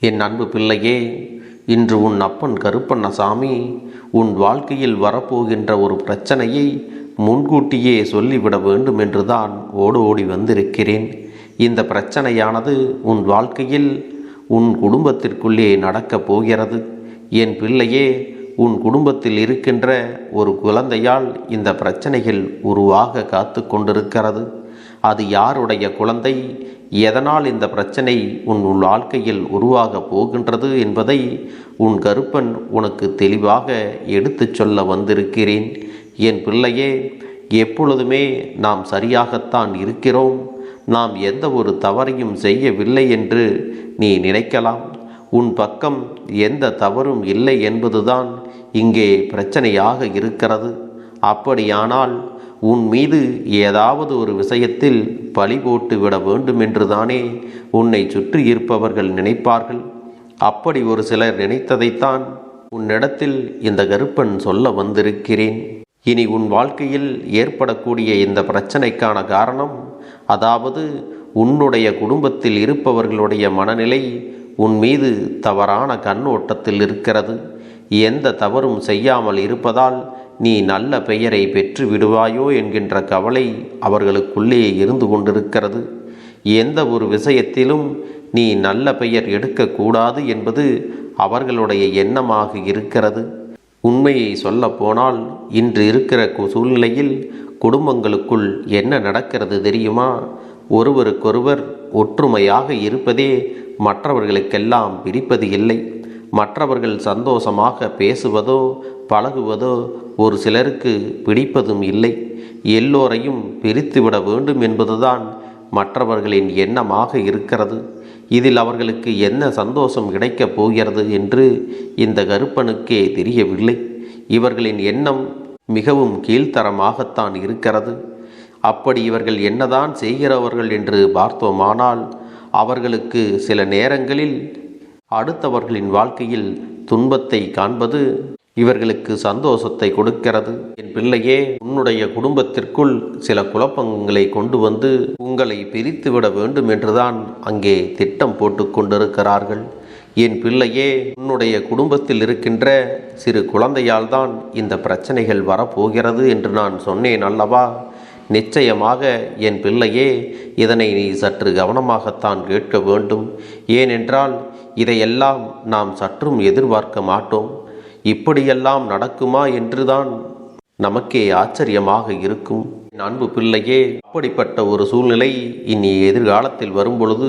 என் அன்பு பிள்ளையே இன்று உன் அப்பன் கருப்பண்ணசாமி உன் வாழ்க்கையில் வரப்போகின்ற ஒரு பிரச்சனையை முன்கூட்டியே சொல்லிவிட வேண்டும் என்றுதான் ஓடு ஓடி வந்திருக்கிறேன். இந்த பிரச்சனையானது உன் வாழ்க்கையில் உன் குடும்பத்திற்குள்ளே நடக்கப் போகிறது. என் பிள்ளையே உன் குடும்பத்தில் இருக்கின்ற ஒரு குழந்தையால் இந்த பிரச்சனைகள் உருவாக காத்து கொண்டிருக்கிறது. அது யாருடைய குழந்தை எதனால் இந்த பிரச்சனை உன் உள் வாழ்க்கையில் உருவாக போகின்றது என்பதை உன் கருப்பன் உனக்கு தெளிவாக எடுத்துச் சொல்ல வந்திருக்கிறேன். என் பிள்ளையே எப்பொழுதுமே நாம் சரியாகத்தான் இருக்கிறோம். நாம் எந்த ஒரு தவறையும் செய்யவில்லை என்று நீ நினைக்கலாம். உன் பக்கம் எந்த தவறும் இல்லை என்பதுதான் இங்கே பிரச்சனையாக இருக்கிறது. அப்படியானால் உன் மீது ஏதாவது ஒரு விஷயத்தில் பழி போட்டு விட வேண்டும் என்றுதானே உன்னை சுற்றி இருப்பவர்கள் நினைப்பார்கள். அப்படி ஒரு சிலர் நினைத்ததைத்தான் உன்னிடத்தில் இந்த கருப்பன் சொல்ல வந்திருக்கிறேன். இனி உன் வாழ்க்கையில் ஏற்படக்கூடிய இந்த பிரச்சனைக்கான காரணம் அதாவது உன்னுடைய குடும்பத்தில் இருப்பவர்களுடைய மனநிலை உன் மீது தவறான கண்ணோட்டத்தில் இருக்கிறது. எந்த தவறும் செய்யாமல் இருப்பதால் நீ நல்ல பெயரை பெற்று விடுவாயோ என்கின்ற கவலை அவர்களுக்குள்ளே இருந்து கொண்டிருக்கிறது. எந்த ஒரு விஷயத்திலும் நீ நல்ல பெயர் எடுக்கக்கூடாது என்பது அவர்களுடைய எண்ணமாக இருக்கிறது. உண்மையை சொல்லப்போனால் இன்று இருக்கிற சூழ்நிலையில் குடும்பங்களுக்குள் என்ன நடக்கிறது தெரியுமா? ஒருவருக்கொருவர் ஒற்றுமையாக இருப்பதே மற்றவர்களுக்கெல்லாம் பிடிப்பது இல்லை. மற்றவர்கள் சந்தோஷமாக பேசுவதோ பழகுவதோ ஒரு சிலருக்கு பிடிப்பதும் இல்லை. எல்லோரையும் பிரித்துவிட வேண்டும் என்பதுதான் மற்றவர்களின் எண்ணமாக இருக்கிறது. இதில் அவர்களுக்கு என்ன சந்தோஷம் கிடைக்கப் போகிறது என்று இந்த கருப்பனுக்கே தெரியவில்லை. இவர்களின் எண்ணம் மிகவும் கீழ்த்தரமாகத்தான் இருக்கிறது. அப்படி இவர்கள் என்னதான் செய்கிறவர்கள் என்று பார்த்தோமானால் அவர்களுக்கு சில நேரங்களில் அடுத்தவர்களின் வாழ்க்கையில் துன்பத்தை காண்பது இவர்களுக்கு சந்தோஷத்தை கொடுக்கிறது. என் பிள்ளையே உன்னுடைய குடும்பத்திற்குள் சில குழப்பங்களை கொண்டு வந்து உங்களை பிரித்துவிட வேண்டும் என்றுதான் அங்கே திட்டம் போட்டு கொண்டிருக்கிறார்கள். என் பிள்ளையே உன்னுடைய குடும்பத்தில் இருக்கின்ற சிறு குழந்தையால் தான் இந்த பிரச்சனைகள் வரப்போகிறது என்று நான் சொன்னேன் அல்லவா? நிச்சயமாக என் பிள்ளையே இதனை நீ சற்று கவனமாகத்தான் கேட்க வேண்டும். ஏனென்றால் இதையெல்லாம் நாம் சற்றும் எதிர்பார்க்க மாட்டோம். இப்படியெல்லாம் நடக்குமா என்றுதான் நமக்கே ஆச்சரியமாக இருக்கும். என் அன்பு பிள்ளையே அப்படிப்பட்ட ஒரு சூழ்நிலை இனி எதிர்காலத்தில் வரும்பொழுது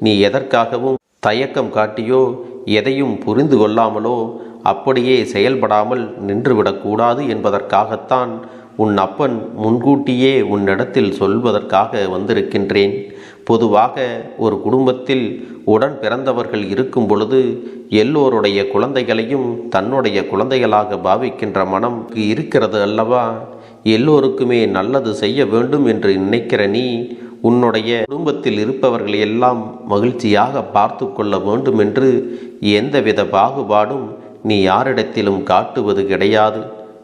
நீ எதற்காகவும் தயக்கம் காட்டியோ எதையும் புரிந்து கொள்ளாமலோ அப்படியே செயல்படாமல் நின்றுவிடக்கூடாது என்பதற்காகத்தான் உன் அப்பன் முன்கூட்டியே உன்னிடத்தில் சொல்வதற்காக வந்திருக்கின்றேன். பொதுவாக ஒரு குடும்பத்தில் உடன் பிறந்தவர்கள் இருக்கும் பொழுது எல்லோருடைய குழந்தைகளையும் தன்னுடைய குழந்தைகளாக பாவிக்கின்ற மனம் இருக்கிறது அல்லவா? எல்லோருக்குமே நல்லது செய்ய வேண்டும் என்று நினைக்கிற நீ உன்னுடைய குடும்பத்தில் இருப்பவர்களை எல்லாம் மகிழ்ச்சியாக பார்த்து கொள்ள வேண்டும் என்று எந்தவித பாகுபாடும் நீ யாரிடத்திலும் காட்டுவது கிடையாது.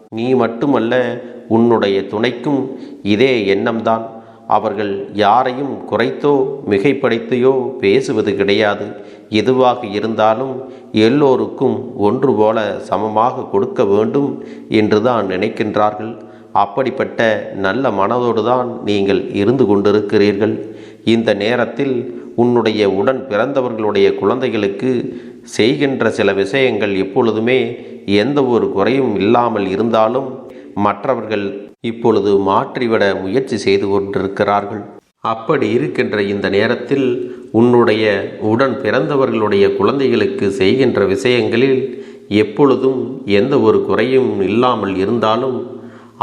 நீ மட்டுமல்ல உன்னுடைய துணைக்கும் இதே எண்ணம்தான். அவர்கள் யாரையும் குறைத்தோ மிகைப்படுத்தியோ பேசுவது கிடையாது. எதுவாக இருந்தாலும் எல்லோருக்கும் ஒன்று போல சமமாக கொடுக்க வேண்டும் என்றுதான் நினைக்கின்றார்கள். அப்படிப்பட்ட நல்ல மனதோடு தான் நீங்கள் இருந்து கொண்டிருக்கிறீர்கள். இந்த நேரத்தில் உன்னுடைய உடன் பிறந்தவர்களுடைய குழந்தைகளுக்கு செய்கின்ற சில விஷயங்கள் எப்பொழுதுமே எந்த ஒரு குறையும் இல்லாமல் இருந்தாலும் மற்றவர்கள் இப்பொழுது மாற்றிவிட முயற்சி செய்து கொண்டிருக்கிறார்கள். அப்படி இருக்கின்ற இந்த நேரத்தில் உன்னுடைய உடன் பிறந்தவர்களுடைய குழந்தைகளுக்கு செய்கின்ற விஷயங்களில் எப்பொழுதும் எந்த ஒரு குறையும் இல்லாமல் இருந்தாலும்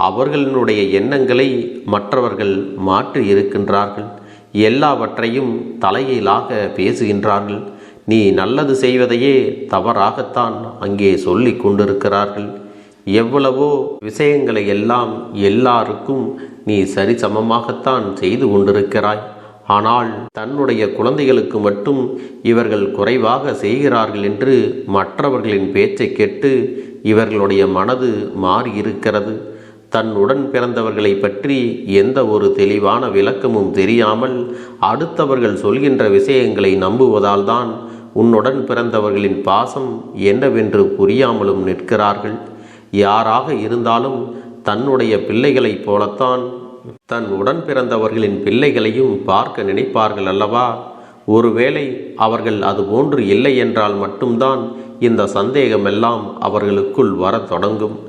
அவர்களினுடைய எண்ணங்களை மற்றவர்கள் மாற்றி இருக்கின்றார்கள். எல்லாவற்றையும் தலையிலாக பேசுகின்றார்கள். நீ நல்லது செய்வதையே தவறாகத்தான் அங்கே சொல்லி கொண்டிருக்கிறார்கள். எவ்வளவோ விஷயங்களை எல்லாம் எல்லாருக்கும் நீ சரிசமமாகத்தான் செய்து கொண்டிருக்கிறாய். ஆனால் தன்னுடைய குழந்தைகளுக்கு மட்டும் இவர்கள் குறைவாக செய்கிறார்கள் என்று மற்றவர்களின் பேச்சை கேட்டு இவர்களுடைய மனது மாறியிருக்கிறது. தன் உடன் பிறந்தவர்களை பற்றி எந்த ஒரு தெளிவான விளக்கமும் தெரியாமல் அடுத்தவர்கள் சொல்கின்ற விஷயங்களை நம்புவதால் தான் உன்னுடன் பிறந்தவர்களின் பாசம் என்னவென்று புரியாமலும் நிற்கிறார்கள். யாராக இருந்தாலும் தன்னுடைய பிள்ளைகளைப் போலத்தான். தன் உடன் பிறந்தவர்களின் பிள்ளைகளையும் பார்க்க நினைப்பார்கள் அல்லவா? ஒருவேளை அவர்கள் அதுபோன்று இல்லை என்றால் மட்டும்தான் இந்த சந்தேகமெல்லாம் அவர்களுக்குள் வரத் தொடங்கும்.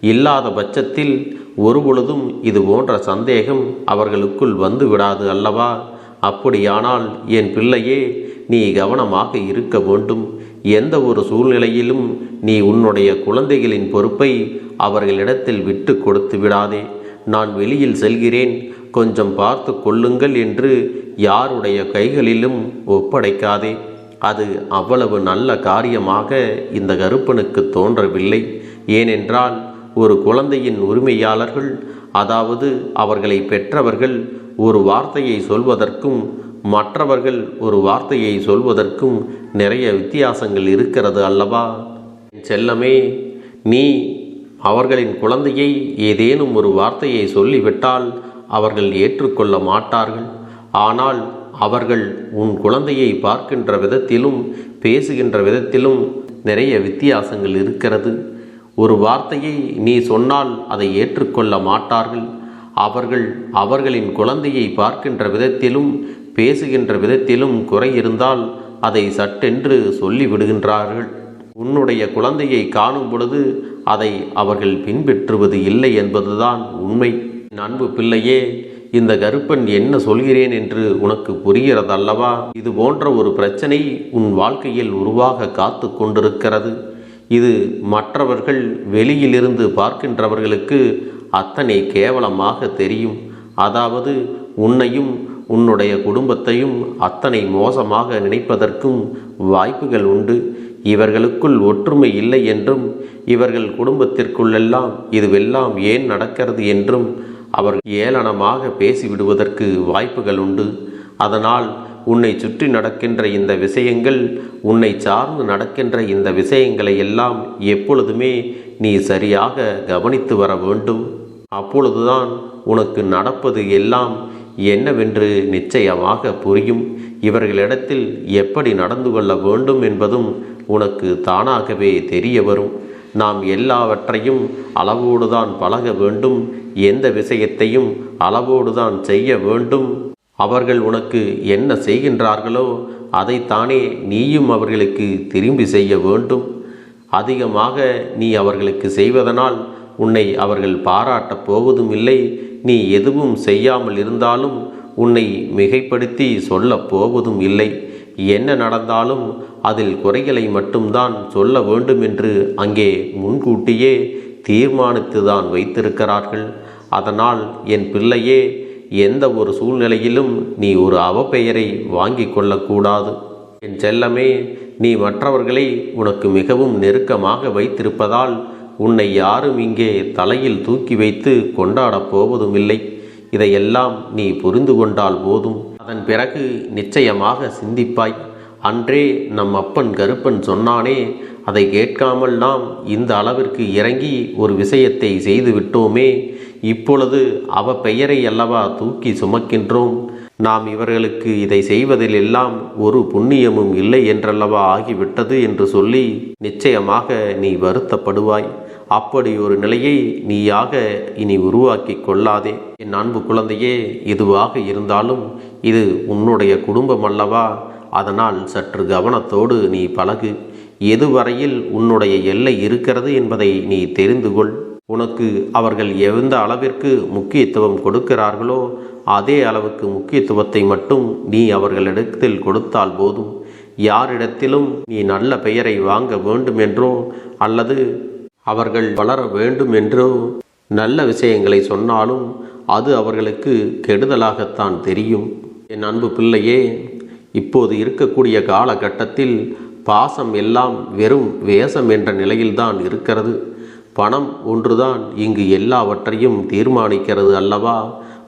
இல்லாத பட்சத்தில் ஒருபொழுதும் இது போன்ற சந்தேகம் அவர்களுக்குள் வந்து விடாது அல்லவா? அப்படியானால் என் பிள்ளையே நீ கவனமாக இருக்க வேண்டும். எந்த ஒரு சூழ்நிலையிலும் நீ உன்னுடைய குழந்தைகளின் பொறுப்பை அவர்களிடத்தில் விட்டு கொடுத்து விடாதே. நான் வெளியில் செல்கிறேன். கொஞ்சம் பார்த்து கொள்ளுங்கள் என்று யாருடைய கைகளிலும் ஒப்படைக்காதே. அது அவ்வளவு நல்ல காரியமாக இந்த கருப்பனுக்கு தோன்றவில்லை. ஏனென்றால் ஒரு குழந்தையின் உரிமையாளர்கள் அதாவது அவர்களை பெற்றவர்கள் ஒரு வார்த்தையை சொல்வதற்கும் மற்றவர்கள் ஒரு வார்த்தையை சொல்வதற்கும் நிறைய வித்தியாசங்கள் இருக்கிறது அல்லவா? செல்லமே நீ அவர்களின் குழந்தையை ஏதேனும் ஒரு வார்த்தையை சொல்லிவிட்டால் அவர்கள் ஏற்றுக்கொள்ள மாட்டார்கள். ஆனால் அவர்கள் உன் குழந்தையை பார்க்கின்ற விதத்திலும் பேசுகின்ற விதத்திலும் நிறைய வித்தியாசங்கள் இருக்கிறது. ஒரு வார்த்தையை நீ சொன்னால் அதை ஏற்றுக்கொள்ள மாட்டார்கள். அவர்கள் அவர்களின் குழந்தையை பார்க்கின்ற விதத்திலும் பேசுகின்ற விதத்திலும் குறை இருந்தால் அதை சட்டென்று சொல்லிவிடுகின்றார்கள். உன்னுடைய குழந்தையை காணும் பொழுது அதை அவர்கள் பின்பற்றுவது இல்லை என்பதுதான் உண்மை. அன்பு பிள்ளையே இந்த கருப்பன் என்ன சொல்கிறேன் என்று உனக்கு புரிகிறதல்லவா? இது போன்ற ஒரு பிரச்சனை உன் வாழ்க்கையில் உருவாக காத்து கொண்டிருக்கிறது. இது மற்றவர்கள் வெளியிலிருந்து பார்க்கின்றவர்களுக்கு அத்தனை கேவலமாக தெரியும். அதாவது உன்னையும் உன்னுடைய குடும்பத்தையும் அத்தனை மோசமாக நினைப்பதற்கும் வாய்ப்புகள் உண்டு. இவர்களுக்குள் ஒற்றுமை இல்லை என்றும் இவர்கள் குடும்பத்திற்குள்ளெல்லாம் இதுவெல்லாம் ஏன் நடக்கிறது என்றும் அவர் ஏளனமாக பேசிவிடுவதற்கு வாய்ப்புகள் உண்டு. அதனால் உன்னை சுற்றி நடக்கின்ற இந்த விஷயங்கள் உன்னை சார்ந்து நடக்கின்ற இந்த விஷயங்களை எல்லாம் எப்பொழுதுமே நீ சரியாக கவனித்து வர வேண்டும். அப்பொழுதுதான் உனக்கு நடப்பது எல்லாம் என்னவென்று நிச்சயமாக புரியும். இவர்களிடத்தில் எப்படி நடந்து கொள்ள வேண்டும் என்பதும் உனக்கு தானாகவே தெரிய வரும். நாம் எல்லாவற்றையும் அளவோடுதான் பழக வேண்டும். எந்த விஷயத்தையும் அளவோடுதான் செய்ய வேண்டும். அவர்கள் உனக்கு என்ன செய்கின்றார்களோ அதைத்தானே நீயும் அவர்களுக்கு திரும்பி செய்ய வேண்டும். அதிகமாக நீ அவர்களுக்கு செய்வதனால் உன்னை அவர்கள் பாராட்டப் போவதும் இல்லை நீ எதுவும் செய்யாமல் இருந்தாலும் உன்னை மிகைப்படுத்தி சொல்லப் போவதும் இல்லை. என்ன நடந்தாலும் அதில் குறைகளை மட்டும்தான் சொல்ல வேண்டும் என்று அங்கே முன்கூட்டியே தீர்மானித்து தான் வைத்திருக்கிறார்கள். அதனால் என் பிள்ளையே எந்த ஒரு சூழ்நிலையிலும் நீ ஒரு அவப்பெயரை வாங்கி கொள்ளக்கூடாது. என் செல்லமே நீ மற்றவர்களை உனக்கு மிகவும் நெருக்கமாக வைத்திருப்பதால் உன்னை யாரும் இங்கே தலையில் தூக்கி வைத்து கொண்டாடப் போவதும் இல்லை இதையெல்லாம் நீ புரிந்து கொண்டால் போதும். அதன் பிறகு நிச்சயமாக சிந்திப்பாய். அன்றே நம் அப்பன் கருப்பன் சொன்னானே அதை கேட்காமல் நாம் இந்த அளவிற்கு இறங்கி ஒரு விஷயத்தை செய்து விட்டோமே. இப்பொழுது அவ பெயரை அல்லவா தூக்கி சுமக்கின்றோம்? நாம் இவர்களுக்கு இதை செய்வதில் எல்லாம் ஒரு புண்ணியமும் இல்லை என்றல்லவா ஆகிவிட்டது என்று சொல்லி நிச்சயமாக நீ வருத்தப்படுவாய். அப்படி ஒரு நிலையை நீயாக இனி உருவாக்கி கொள்ளாதே. என் அன்பு குழந்தையே இதுவாக இருந்தாலும் இது உன்னுடைய குடும்பம் அல்லவா? அதனால் சற்று கவனத்தோடு நீ பழகு. எதுவரையில் உன்னுடைய எல்லை இருக்கிறது என்பதை நீ தெரிந்து கொள். உனக்கு அவர்கள் எந்த அளவிற்கு முக்கியத்துவம் கொடுக்கிறார்களோ அதே அளவுக்கு முக்கியத்துவத்தை மட்டும் நீ அவர்களிடத்தில் கொடுத்தால் போதும். யாரிடத்திலும் நீ நல்ல பெயரை வாங்க வேண்டும் என்றோ அல்லது அவர்கள் வளர வேண்டும் என்றோ நல்ல விஷயங்களை சொன்னாலும் அது அவர்களுக்கு கெடுதலாகத்தான் தெரியும். என் அன்பு பிள்ளையே இப்போது இருக்கக்கூடிய காலகட்டத்தில் பாசம் எல்லாம் வெறும் வேஷம் என்ற நிலையில்தான் இருக்கிறது. பணம் ஒன்றுதான் இங்கு எல்லாவற்றையும் தீர்மானிக்கிறது அல்லவா?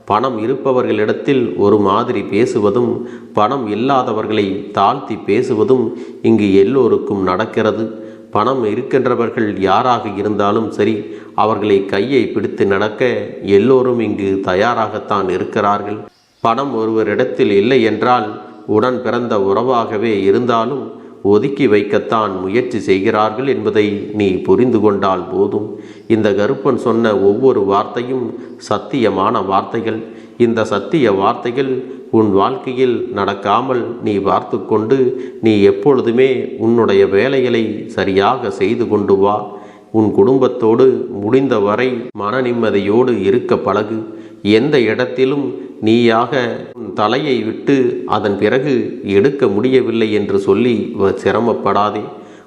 பணம் இருப்பவர்களிடத்தில் ஒரு மாதிரி பேசுவதும் பணம் இல்லாதவர்களை தாழ்த்தி பேசுவதும் இங்கு எல்லோருக்கும் நடக்கிறது. பணம் இருக்கின்றவர்கள் யாராக இருந்தாலும் சரி அவர்களை கையை பிடித்து நடக்க எல்லோரும் இங்கு தயாராகத்தான் இருக்கிறார்கள். பணம் ஒருவரிடத்தில் இல்லை என்றால் உடன் பிறந்த உறவாகவே இருந்தாலும் ஒதுக்கி வைக்கத்தான் முயற்சி செய்கிறார்கள் என்பதை நீ புரிந்து கொண்டால் போதும். இந்த கருப்பன் சொன்ன ஒவ்வொரு வார்த்தையும் சத்தியமான வார்த்தைகள். இந்த சத்திய வார்த்தைகள் உன் வாழ்க்கையில் நடக்காமல் நீ பார்த்து கொண்டு நீ எப்பொழுதுமே உன்னுடைய வேலைகளை சரியாக செய்து கொண்டு வா. உன் குடும்பத்தோடு முடிந்தவரை மன நிம்மதியோடு இருக்க பழகு. எந்த இடத்திலும் நீயாக உன் தலையை விட்டு அதன் பிறகு எடுக்க முடியவில்லை என்று சொல்லி வ- சிரமப்படாதே.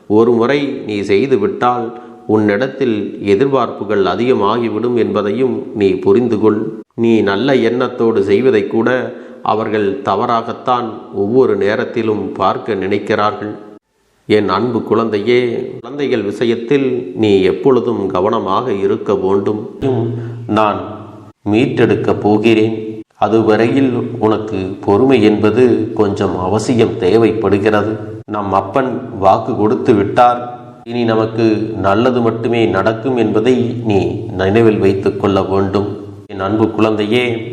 ஒரு முறை நீ செய்துவிட்டால் உன்னிடத்தில் எதிர்பார்ப்புகள் அதிகமாகிவிடும் என்பதையும் நீ புரிந்து கொள் நீ நல்ல எண்ணத்தோடு செய்வதை கூட அவர்கள் தவறாகத்தான் ஒவ்வொரு நேரத்திலும் பார்க்க நினைக்கிறார்கள். என் அன்பு குழந்தையே குழந்தைகள் விஷயத்தில் நீ எப்பொழுதும் கவனமாக இருக்க வேண்டும். நான் மீட்டெடுக்கப் போகிறேன். அதுவரையில் உனக்கு பொறுமை என்பது கொஞ்சம் அவசியம் தேவைப்படுகிறது. நம் அப்பன் வாக்கு கொடுத்து விட்டார். இனி நமக்கு நல்லது மட்டுமே நடக்கும் என்பதை நீ நினைவில் வைத்துக் கொள்ள வேண்டும். என் அன்பு குழந்தையே